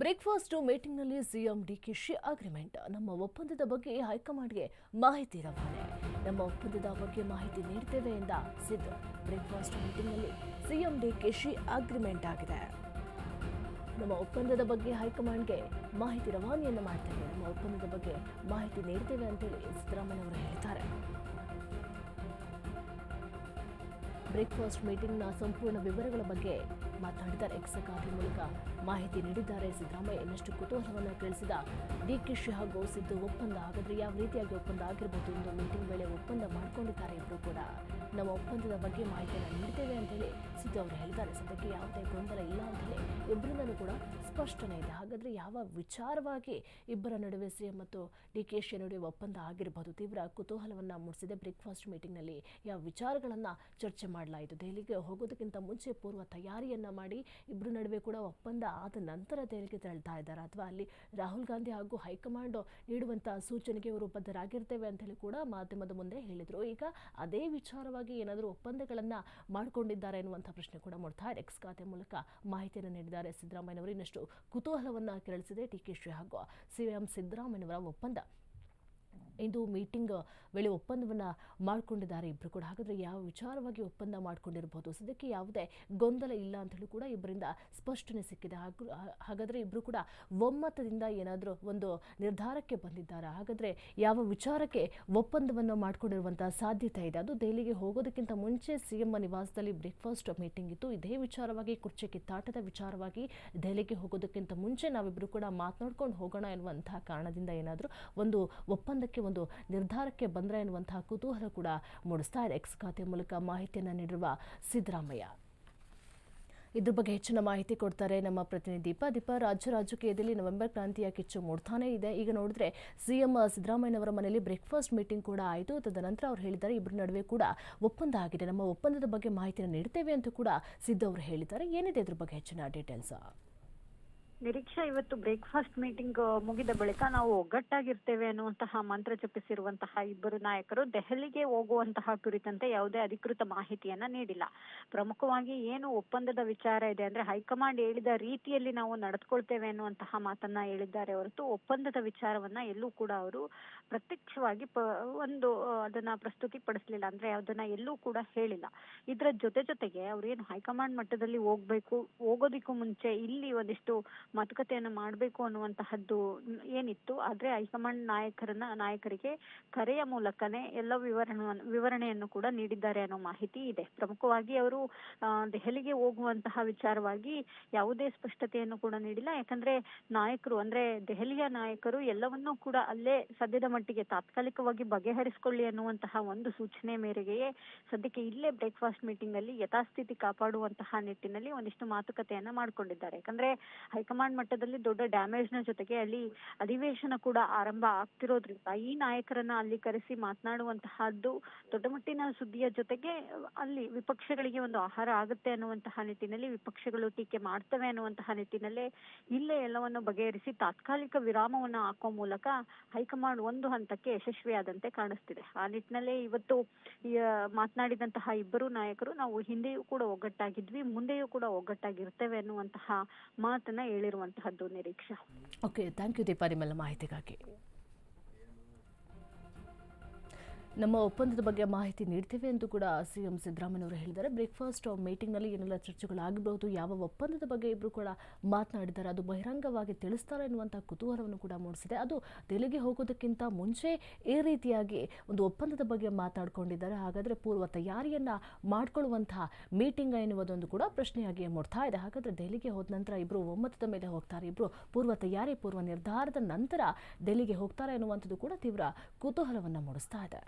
Breakfast ಮೀಟಿಂಗ್ನಲ್ಲಿ CM DKShi agreement. ನಮ್ಮ ಒಪ್ಪಂದದ ಬಗ್ಗೆ ಹೈಕಮಾಂಡ್ಗೆ ಮಾಹಿತಿ ರವಾನೆ. ನಮ್ಮ ಒಪ್ಪಂದದ ಬಗ್ಗೆ ಮಾಹಿತಿ ನೀಡ್ತೇವೆ ಎಂದ ಸಿದ್ದು ಬ್ರೇಕ್ಫಾಸ್ಟ್ ಮೀಟಿಂಗ್ನಲ್ಲಿ ಸಿಎಂ ಡಿಕೆಶಿ ಅಗ್ರಿಮೆಂಟ್ ಆಗಿದೆ. ನಮ್ಮ ಒಪ್ಪಂದದ ಬಗ್ಗೆ ಹೈಕಮಾಂಡ್ಗೆ ಮಾಹಿತಿ ರವಾನೆಯನ್ನು ಮಾಡ್ತೇವೆ. ನಮ್ಮ ಒಪ್ಪಂದದ ಬಗ್ಗೆ ಮಾಹಿತಿ ನೀಡ್ತೇವೆ ಅಂತೇಳಿ ಸಿದ್ದರಾಮಯ್ಯ ಅವರು ಹೇಳಿದ್ದಾರೆ. ಬ್ರೇಕ್ಫಾಸ್ಟ್ ಮೀಟಿಂಗ್ನ ಸಂಪೂರ್ಣ ವಿವರಗಳ ಬಗ್ಗೆ ಮಾತನಾಡಿದ್ದಾರೆ ಎಕ್ಸ್ ಖಾತೆ ಮೂಲಕ ಮಾಹಿತಿ ನೀಡಿದ್ದಾರೆ. ಸಿದ್ದರಾಮಯ್ಯ ಇನ್ನಷ್ಟು ಕುತೂಹಲವನ್ನು ಕೇಳಿಸಿದ ಶಿ ಹಾಗೂ ಸಿದ್ದು ಒಪ್ಪಂದ ಹಾಗಾದರೆ ಯಾವ ರೀತಿಯಾಗಿ ಒಪ್ಪಂದ ಆಗಿರಬಹುದು ಎಂದು ಮೀಟಿಂಗ್ ವೇಳೆ ಒಪ್ಪಂದ ಮಾಡಿಕೊಂಡಿದ್ದಾರೆ ಇಬ್ಬರು ಕೂಡ. ನಮ್ಮ ಒಪ್ಪಂದದ ಬಗ್ಗೆ ಮಾಹಿತಿಯನ್ನು ನೀಡ್ತೇವೆ ಅಂತೇಳಿ ಸಿದ್ದು ಅವರು ಹೇಳಿದ್ದಾರೆ. ಸದ್ಯಕ್ಕೆ ಯಾವುದೇ ಗೊಂದಲ ಇಲ್ಲ ಅಂತೇಳಿ ಇಬ್ಬರಿಂದಲೂ ಕೂಡ ಸ್ಪಷ್ಟನೆ ಇದೆ. ಹಾಗಾದರೆ ಯಾವ ವಿಚಾರವಾಗಿ ಇಬ್ಬರ ನಡುವೆ ಸಿಎಂ ಮತ್ತು ಡಿ ಕೆ ಶಿ ನಡುವೆ ಒಪ್ಪಂದ ಆಗಿರಬಹುದು ತೀವ್ರ ಕುತೂಹಲವನ್ನು ಮೂಡಿಸಿದೆ ಬ್ರೇಕ್ಫಾಸ್ಟ್ ಮೀಟಿಂಗ್ನಲ್ಲಿ. ಯಾವ ವಿಚಾರಗಳನ್ನು ಚರ್ಚೆ ಮಾಡಲಾಯಿತು? ದೆಹಲಿಗೆ ಹೋಗೋದಕ್ಕಿಂತ ಮುಂಚೆ ಪೂರ್ವ ತಯಾರಿಯನ್ನು ಮಾಡಿ ಇಬ್ಬರ ನಡುವೆ ಕೂಡ ಒಪ್ಪಂದ ಆದ ನಂತರ ದೆಹಲಿಗೆ ತೆರಳ್ತಾ ಇದ್ದಾರೆ? ಅಥವಾ ಅಲ್ಲಿ ರಾಹುಲ್ ಗಾಂಧಿ ಹಾಗೂ ಹೈಕಮಾಂಡ್ ನೀಡುವಂಥ ಸೂಚನೆಗೆ ಇವರು ಬದ್ಧರಾಗಿರ್ತೇವೆ ಅಂತ ಹೇಳಿ ಕೂಡ ಮಾಧ್ಯಮದ ಮುಂದೆ ಹೇಳಿದರು. ಈಗ ಅದೇ ವಿಚಾರವಾಗಿ ಏನಾದರೂ ಒಪ್ಪಂದಗಳನ್ನು ಮಾಡಿಕೊಂಡಿದ್ದಾರೆ ಎನ್ನುವಂಥ ಪ್ರಶ್ನೆ ಕೂಡ ಮೂಡ್ತಾ ಎಕ್ಸ್ ಖಾತೆ ಮೂಲಕ ಮಾಹಿತಿಯನ್ನು ನೀಡಿದ್ದಾರೆ ಸಿದ್ದರಾಮಯ್ಯನವರು ಇನ್ನಷ್ಟು ಕುತೂಹಲವನ್ನು ಕೆರಳಿಸಿದೆ ಶ್ರೀ ಹಾಗೂ ಸಿಎಂ ಸಿದ್ದರಾಮಯ್ಯನವರ ಒಪ್ಪಂದ. ಇಂದು ಮೀಟಿಂಗ್ ವೇಳೆ ಒಪ್ಪಂದವನ್ನು ಮಾಡಿಕೊಂಡಿದ್ದಾರೆ. ಇಬ್ಬರು ಕೂಡ ಹಾಗಾದರೆ ಯಾವ ವಿಚಾರವಾಗಿ ಒಪ್ಪಂದ ಮಾಡಿಕೊಂಡಿರಬಹುದು ಸದ್ಯಕ್ಕೆ ಯಾವುದೇ ಗೊಂದಲ ಇಲ್ಲ ಅಂತ ಹೇಳಿ ಕೂಡ ಇಬ್ಬರಿಂದ ಸ್ಪಷ್ಟನೆ ಸಿಕ್ಕಿದೆ. ಹಾಗೂ, ಹಾಗಾದರೆ ಇಬ್ಬರು ಕೂಡ ಒಮ್ಮತದಿಂದ ಏನಾದರೂ ಒಂದು ನಿರ್ಧಾರಕ್ಕೆ ಬಂದಿದ್ದಾರೆ? ಹಾಗಾದರೆ ಯಾವ ವಿಚಾರಕ್ಕೆ ಒಪ್ಪಂದವನ್ನು ಮಾಡಿಕೊಂಡಿರುವಂತಹ ಸಾಧ್ಯತೆ ಇದೆ? ಅದು ದೆಹಲಿಗೆ ಹೋಗೋದಕ್ಕಿಂತ ಮುಂಚೆ ಸಿಎಂ ನಿವಾಸದಲ್ಲಿ ಬ್ರೇಕ್ಫಾಸ್ಟ್ ಮೀಟಿಂಗ್ ಇತ್ತು. ಇದೇ ವಿಚಾರವಾಗಿ ಕುರ್ಚೆ ಕಿತ್ತಾಟದ ವಿಚಾರವಾಗಿ ದೆಹಲಿಗೆ ಹೋಗೋದಕ್ಕಿಂತ ಮುಂಚೆ ನಾವಿಬ್ಬರು ಕೂಡ ಮಾತನಾಡ್ಕೊಂಡು ಹೋಗೋಣ ಎನ್ನುವಂತಹ ಕಾರಣದಿಂದ ಏನಾದರೂ ಒಂದು ಒಪ್ಪಂದಕ್ಕೆ ಒಂದು ನಿರ್ಧಾರಕ್ಕೆ ಬಂದ್ರೆ ಎನ್ನುವಂತಹ ಕುತೂಹಲ ಕೂಡ ಮೂಡಿಸ್ತಾ ಇದೆ. ಎಕ್ಸ್ ಖಾತೆ ಮೂಲಕ ಮಾಹಿತಿಯನ್ನು ನೀಡಿರುವ ಸಿದ್ದರಾಮಯ್ಯ. ಇದ್ರ ಬಗ್ಗೆ ಹೆಚ್ಚಿನ ಮಾಹಿತಿ ಕೊಡ್ತಾರೆ ನಮ್ಮ ಪ್ರತಿನಿಧಿ ದೀಪ. ದೀಪ, ರಾಜ್ಯ ರಾಜಕೀಯದಲ್ಲಿ ನವೆಂಬರ್ ಕ್ರಾಂತಿಯ ಕಿಚ್ಚು ಮೂಡ್ತಾನೇ ಇದೆ. ಈಗ ನೋಡಿದ್ರೆ ಸಿಎಂ ಸಿದ್ದರಾಮಯ್ಯನವರ ಮನೆಯಲ್ಲಿ ಬ್ರೇಕ್ಫಾಸ್ಟ್ ಮೀಟಿಂಗ್ ಕೂಡ ಆಯಿತು. ತದನಂತರ ಅವ್ರು ಹೇಳಿದ್ದಾರೆ ಇಬ್ಬರ ನಡುವೆ ಕೂಡ ಒಪ್ಪಂದ ಆಗಿದೆ. ನಮ್ಮ ಒಪ್ಪಂದದ ಬಗ್ಗೆ ಮಾಹಿತಿಯನ್ನು ನೀಡ್ತೇವೆ ಅಂತ ಕೂಡ ಸಿದ್ದು ಅವರು ಹೇಳಿದ್ದಾರೆ. ಏನಿದೆ ಇದ್ರ ಬಗ್ಗೆ ಹೆಚ್ಚಿನ ಡೀಟೇಲ್ಸ್ ನಿರೀಕ್ಷಾ ಇವತ್ತು ಬ್ರೇಕ್ಫಾಸ್ಟ್ ಮೀಟಿಂಗ್ ಮುಗಿದ ಬಳಿಕ ನಾವು ಒಗ್ಗಟ್ಟಾಗಿರ್ತೇವೆ ಅನ್ನುವಂತಹ ಮಂತ್ರ ಜಪಿಸಿರುವಂತಹ ಇಬ್ಬರು ನಾಯಕರು ದೆಹಲಿಗೆ ಹೋಗುವಂತಹ ಕುರಿತಂತೆ ಯಾವುದೇ ಅಧಿಕೃತ ಮಾಹಿತಿಯನ್ನ ನೀಡಿಲ್ಲ. ಪ್ರಮುಖವಾಗಿ ಏನು ಒಪ್ಪಂದದ ವಿಚಾರ ಇದೆ ಅಂದ್ರೆ ಹೈಕಮಾಂಡ್ ಹೇಳಿದ ರೀತಿಯಲ್ಲಿ ನಾವು ನಡೆದುಕೊಳ್ತೇವೆ ಅನ್ನುವಂತಹ ಮಾತನ್ನ ಹೇಳಿದ್ದಾರೆ ಹೊರತು ಒಪ್ಪಂದದ ವಿಚಾರವನ್ನ ಎಲ್ಲೂ ಕೂಡ ಅವರು ಪ್ರತ್ಯಕ್ಷವಾಗಿ ಒಂದು ಅದನ್ನ ಪ್ರಸ್ತುತಿ ಪಡಿಸ್ಲಿಲ್ಲ ಅಂದ್ರೆ ಅದನ್ನ ಎಲ್ಲೂ ಕೂಡ ಹೇಳಿಲ್ಲ. ಇದರ ಜೊತೆ ಜೊತೆಗೆ ಅವ್ರೇನು ಹೈಕಮಾಂಡ್ ಮಟ್ಟದಲ್ಲಿ ಹೋಗ್ಬೇಕು, ಹೋಗೋದಿಕ್ಕೂ ಮುಂಚೆ ಇಲ್ಲಿ ಒಂದಿಷ್ಟು ಮಾತುಕತೆಯನ್ನ ಮಾಡಬೇಕು ಅನ್ನುವಂತಹದ್ದು ಏನಿತ್ತು, ಆದ್ರೆ ಹೈಕಮಾಂಡ್ ನಾಯಕರನ್ನ, ನಾಯಕರಿಗೆ ಕರೆಯ ಮೂಲಕನೇ ಎಲ್ಲ ವಿವರಣೆ, ವಿವರಣೆಯನ್ನು ಕೂಡ ನೀಡಿದ್ದಾರೆ ಅನ್ನೋ ಮಾಹಿತಿ ಇದೆ. ಪ್ರಮುಖವಾಗಿ ಅವರು ದೆಹಲಿಗೆ ಹೋಗುವಂತಹ ವಿಚಾರವಾಗಿ ಯಾವುದೇ ಸ್ಪಷ್ಟತೆಯನ್ನು ಕೂಡ ನೀಡಿಲ್ಲ. ಯಾಕಂದ್ರೆ ನಾಯಕರು, ಅಂದ್ರೆ ದೆಹಲಿಯ ನಾಯಕರು ಎಲ್ಲವನ್ನೂ ಕೂಡ ಅಲ್ಲೇ ಸದ್ಯದ ಮಟ್ಟಿಗೆ ತಾತ್ಕಾಲಿಕವಾಗಿ ಬಗೆಹರಿಸಿಕೊಳ್ಳಿ ಅನ್ನುವಂತಹ ಒಂದು ಸೂಚನೆ ಮೇರೆಗೆಯೇ ಸದ್ಯಕ್ಕೆ ಇಲ್ಲೇ ಬ್ರೇಕ್ಫಾಸ್ಟ್ ಮೀಟಿಂಗ್ ಅಲ್ಲಿ ಯಥಾಸ್ಥಿತಿ ಕಾಪಾಡುವಂತಹ ನಿಟ್ಟಿನಲ್ಲಿ ಒಂದಿಷ್ಟು ಮಾತುಕತೆಯನ್ನ ಮಾಡ್ಕೊಂಡಿದ್ದಾರೆ. ಯಾಕಂದ್ರೆ ಹೈಕಮಾಂಡ್ ಮಟ್ಟದಲ್ಲಿ ದೊಡ್ಡ ಡ್ಯಾಮೇಜ್ನ ಜೊತೆಗೆ ಅಲ್ಲಿ ಅಧಿವೇಶನ ಕೂಡ ಆರಂಭ ಆಗ್ತಿರೋದ್ರಿಂದ ಈ ನಾಯಕರನ್ನ ಅಲ್ಲಿ ಕರೆಸಿ ಮಾತನಾಡುವಂತಹದ್ದು ದೊಡ್ಡ ಮಟ್ಟಿನ ಸುದ್ದಿಯ ಜೊತೆಗೆ ಅಲ್ಲಿ ವಿಪಕ್ಷಗಳಿಗೆ ಒಂದು ಆಹಾರ ಆಗುತ್ತೆ ಅನ್ನುವಂತಹ ನಿಟ್ಟಿನಲ್ಲಿ ವಿಪಕ್ಷಗಳು ಟೀಕೆ ಮಾಡ್ತವೆ ಅನ್ನುವಂತಹ ನಿಟ್ಟಿನಲ್ಲೇ ಇಲ್ಲೇ ಎಲ್ಲವನ್ನು ಬಗೆಹರಿಸಿ ತಾತ್ಕಾಲಿಕ ವಿರಾಮವನ್ನ ಹಾಕೋ ಮೂಲಕ ಹೈಕಮಾಂಡ್ ಒಂದು ಹಂತಕ್ಕೆ ಯಶಸ್ವಿಯಾದಂತೆ ಕಾಣಿಸ್ತಿದೆ. ಆ ನಿಟ್ಟಿನಲ್ಲೇ ಇವತ್ತು ಮಾತನಾಡಿದಂತಹ ಇಬ್ಬರು ನಾಯಕರು ನಾವು ಹಿಂದೆಯೂ ಕೂಡ ಒಗ್ಗಟ್ಟಾಗಿದ್ವಿ, ಮುಂದೆಯೂ ಕೂಡ ಒಗ್ಗಟ್ಟಾಗಿರ್ತೇವೆ ಅನ್ನುವಂತಹ ಮಾತನ್ನ ಹೇಳಿರುವಂತಹದ್ದು ನಿರೀಕ್ಷಾ. ಓಕೆ ಥ್ಯಾಂಕ್ ಯು ದೀಪಾ ನಿಮ್ಮೆಲ್ಲ ಮಾಹಿತಿಗಾಗಿ. ನಮ್ಮ ಒಪ್ಪಂದದ ಬಗ್ಗೆ ಮಾಹಿತಿ ನೀಡ್ತೇವೆ ಎಂದು ಕೂಡ ಸಿಎಂ ಸಿದ್ದರಾಮಯ್ಯವರು ಹೇಳಿದ್ದಾರೆ. ಬ್ರೇಕ್ಫಾಸ್ಟ್ ಮೀಟಿಂಗ್ನಲ್ಲಿ ಏನೆಲ್ಲ ಚರ್ಚೆಗಳಾಗಬಹುದು, ಯಾವ ಒಪ್ಪಂದದ ಬಗ್ಗೆ ಇಬ್ಬರು ಕೂಡ ಮಾತನಾಡಿದ್ದಾರೆ, ಅದು ಬಹಿರಂಗವಾಗಿ ತಿಳಿಸ್ತಾರೆ ಎನ್ನುವಂಥ ಕುತೂಹಲವನ್ನು ಕೂಡ ಮೂಡಿಸಿದೆ. ಅದು ದೆಹಲಿಗೆ ಹೋಗೋದಕ್ಕಿಂತ ಮುಂಚೆ ಈ ರೀತಿಯಾಗಿ ಒಂದು ಒಪ್ಪಂದದ ಬಗ್ಗೆ ಮಾತಾಡ್ಕೊಂಡಿದ್ದಾರೆ. ಹಾಗಾದರೆ ಪೂರ್ವ ತಯಾರಿಯನ್ನು ಮಾಡಿಕೊಳ್ಳುವಂತಹ ಮೀಟಿಂಗ್ ಎನ್ನುವುದೊಂದು ಕೂಡ ಪ್ರಶ್ನೆಯಾಗಿ ಮೂಡ್ತಾ ಇದೆ. ಹಾಗಾದರೆ ದೆಹಲಿಗೆ ಹೋದ ನಂತರ ಇಬ್ಬರು ಒಮ್ಮತದ ಮೇಲೆ ಹೋಗ್ತಾರೆ. ಇಬ್ಬರು ಪೂರ್ವ ತಯಾರಿ, ಪೂರ್ವ ನಿರ್ಧಾರದ ನಂತರ ದೆಹಲಿಗೆ ಹೋಗ್ತಾರೆ ಎನ್ನುವಂಥದ್ದು ಕೂಡ ತೀವ್ರ ಕುತೂಹಲವನ್ನು ಮೂಡಿಸ್ತಾ ಇದೆ.